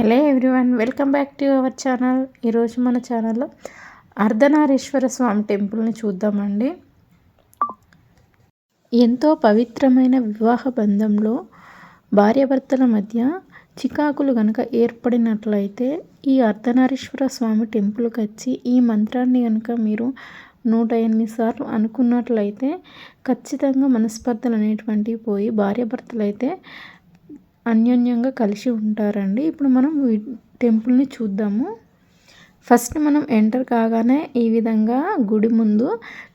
Hello everyone welcome back to our channel. ఈరోజు మన ఛానల్లో అర్ధనారీశ్వర స్వామి టెంపుల్ని చూద్దామండి. ఎంతో పవిత్రమైన వివాహ బంధంలో భార్యాభర్తల మధ్య చికాకులు కనుక ఏర్పడినట్లయితే ఈ అర్ధనారీశ్వర స్వామి టెంపుల్కి వచ్చి ఈ మంత్రాన్ని కనుక మీరు నూట ఎనిమిది సార్లు అనుకున్నట్లయితే ఖచ్చితంగా మనస్పర్ధలు అనేటువంటివి పోయి భార్యాభర్తలు అయితే అన్యోన్యంగా కలిసి ఉంటారండి. ఇప్పుడు మనం టెంపుల్ని చూద్దాము. ఫస్ట్ మనం ఎంటర్ కాగానే ఈ విధంగా గుడి ముందు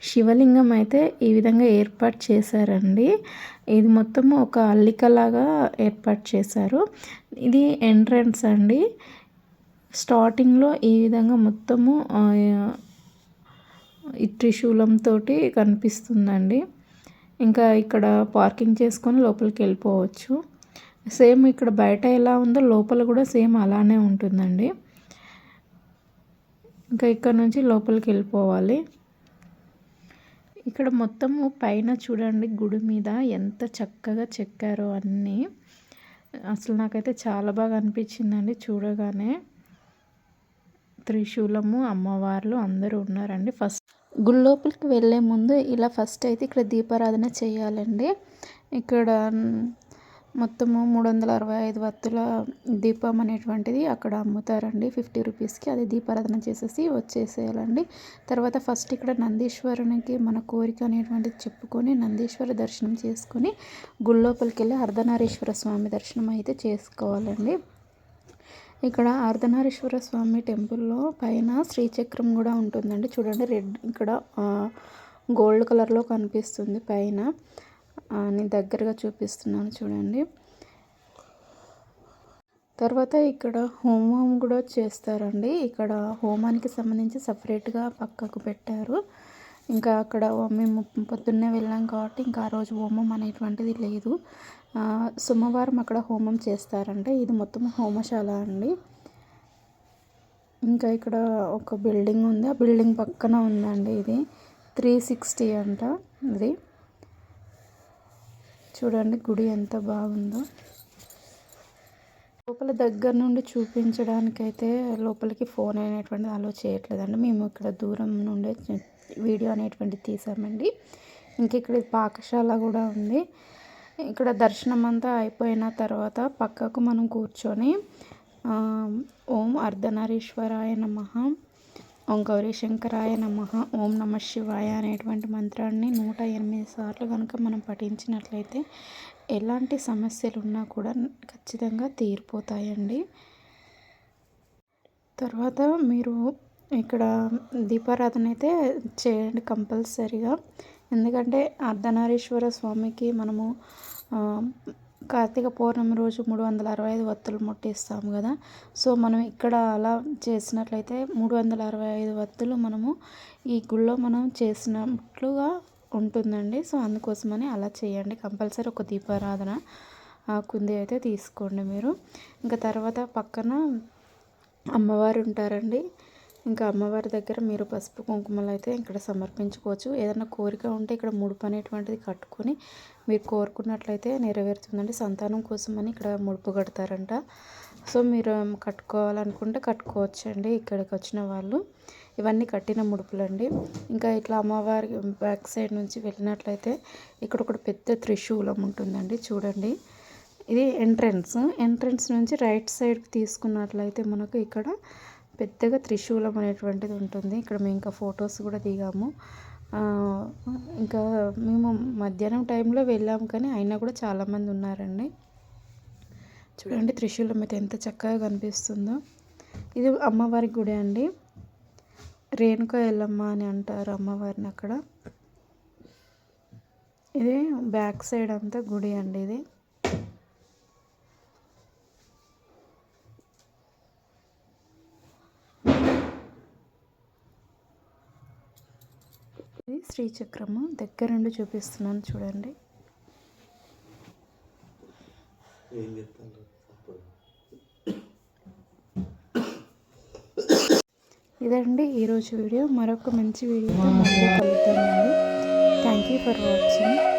శివలింగం అయితే ఈ విధంగా ఏర్పాటు చేశారండి. ఇది మొత్తము ఒక అల్లికలాగా ఏర్పాటు చేశారు. ఇది ఎంట్రన్స్ అండి. స్టార్టింగ్లో ఈ విధంగా మొత్తము త్రిశూలంతో కనిపిస్తుందండి. ఇంకా ఇక్కడ పార్కింగ్ చేసుకొని లోపలికి వెళ్ళిపోవచ్చు. సేమ్ ఇక్కడ బయట ఎలా ఉందో లోపల కూడా సేమ్ అలానే ఉంటుందండి. ఇంకా ఇక్కడ నుంచి లోపలికి వెళ్ళిపోవాలి. ఇక్కడ మొత్తము పైన చూడండి గుడి మీద ఎంత చక్కగా చెక్కారో అన్నీ. అసలు నాకైతే చాలా బాగా అనిపించిందండి చూడగానే. త్రిశూలము అమ్మవార్లు అందరూ ఉన్నారండి. ఫస్ట్ గుడి లోపలికి వెళ్ళే ముందు ఇలా ఫస్ట్ అయితే ఇక్కడ దీపారాధన చేయాలండి. ఇక్కడ మొత్తము మూడు వందల అరవై ఐదు వత్తుల దీపం అనేటువంటిది అక్కడ అమ్ముతారండి. ఫిఫ్టీ రూపీస్కి అది దీపారాధన చేసేసి వచ్చేసేయాలండి. తర్వాత ఫస్ట్ ఇక్కడ నందీశ్వరునికి మన కోరిక అనేటువంటిది చెప్పుకొని నందీశ్వర దర్శనం చేసుకొని గుళ్ళోపలికి వెళ్ళి అర్ధనారీశ్వర స్వామి దర్శనం అయితే చేసుకోవాలండి. ఇక్కడ అర్ధనారీశ్వర స్వామి టెంపుల్లో పైన శ్రీచక్రం కూడా ఉంటుందండి. చూడండి రెడ్ ఇక్కడ గోల్డ్ కలర్లో కనిపిస్తుంది పైన. నేను దగ్గరగా చూపిస్తున్నాను చూడండి. తర్వాత ఇక్కడ హోమం కూడా చేస్తారండి. ఇక్కడ హోమానికి సంబంధించి సపరేట్గా పక్కకు పెట్టారు. ఇంకా అక్కడ మేము పొద్దున్నే వెళ్ళాం కాబట్టి ఇంకా ఆ రోజు హోమం అనేటువంటిది లేదు. సోమవారం అక్కడ హోమం చేస్తారంటే. ఇది మొత్తం హోమశాల అండి. ఇంకా ఇక్కడ ఒక బిల్డింగ్ ఉంది. ఆ బిల్డింగ్ పక్కన ఉందండి ఇది. త్రీ సిక్స్టీ అంట ఇది. చూడండి గుడి ఎంత బాగుందో. లోపల దగ్గర నుండి చూపించడానికైతే లోపలికి ఫోన్ అనేటువంటిది అలో చేయట్లేదండి. మేము ఇక్కడ దూరం నుండే వీడియో అనేటువంటిది తీసామండి. ఇంక ఇక్కడ పాకశాల కూడా ఉంది. ఇక్కడ దర్శనం అంతా అయిపోయిన తర్వాత పక్కకు మనం కూర్చొని ఓం అర్ధనారీశ్వరాయ నమ ఓం గౌరీ శంకరాయ నమ. ఓం నమ శివాయ అనేటువంటి మంత్రాన్ని నూట ఎనిమిది సార్లు కనుక మనం పఠించినట్లయితే ఎలాంటి సమస్యలు ఉన్నా కూడా ఖచ్చితంగా తీరిపోతాయండి. తర్వాత మీరు ఇక్కడ దీపారాధన అయితే చేయండి కంపల్సరీగా. ఎందుకంటే అర్ధనారీశ్వర స్వామికి మనము కార్తీక పౌర్ణమి రోజు మూడు వందల అరవై ఐదు వత్తులు ముట్టిస్తాము కదా. సో మనం ఇక్కడ అలా చేసినట్లయితే మూడు వందల అరవై ఐదు వత్తులు మనము ఈ గుళ్ళో మనం చేసినట్లుగా ఉంటుందండి. సో అందుకోసమని అలా చేయండి. కంపల్సరీ ఒక దీపారాధన కుంది అయితే తీసుకోండి మీరు. ఇంకా తర్వాత పక్కన అమ్మవారు ఉంటారండి. ఇంకా అమ్మవారి దగ్గర మీరు పసుపు కుంకుమలు అయితే ఇక్కడ సమర్పించుకోవచ్చు. ఏదైనా కోరిక ఉంటే ఇక్కడ ముడుపు అనేటువంటిది కట్టుకొని మీరు కోరుకున్నట్లయితే నెరవేరుతుందండి. సంతానం కోసమని ఇక్కడ ముడుపు కడతారంట. సో మీరు కట్టుకోవాలనుకుంటే కట్టుకోవచ్చండి. ఇక్కడికి వచ్చిన వాళ్ళు ఇవన్నీ కట్టిన ముడుపులండి. ఇంకా ఇట్లా అమ్మవారి బ్యాక్ సైడ్ నుంచి వెళ్ళినట్లయితే ఇక్కడ ఒకటి పెద్ద త్రిశూలం ఉంటుందండి. చూడండి. ఇది ఎంట్రన్స్. ఎంట్రన్స్ నుంచి రైట్ సైడ్కి తీసుకున్నట్లయితే మనకు ఇక్కడ పెద్దగా త్రిశూలం అనేటువంటిది ఉంటుంది. ఇక్కడ మేము ఇంకా ఫొటోస్ కూడా దిగాము. ఇంకా మేము మధ్యాహ్నం టైంలో వెళ్ళాము కానీ అయినా కూడా చాలామంది ఉన్నారండి. చూడండి త్రిశూలం అయితే ఎంత చక్కగా కనిపిస్తుందో. ఇది అమ్మవారి గుడి అండి. రేణుక ఎల్లమ్మ అని అంటారు అమ్మవారిని అక్కడ. ఇది బ్యాక్ సైడ్ అంతా గుడి అండి ఇది. ఇది శ్రీచక్రము. దగ్గర నుండి చూపిస్తున్నాను చూడండి. ఇదండి ఈరోజు వీడియో. మరొక మంచి వీడియోతో మళ్ళీ కలుగుతామండి థ్యాంక్ యూ ఫర్ వాచింగ్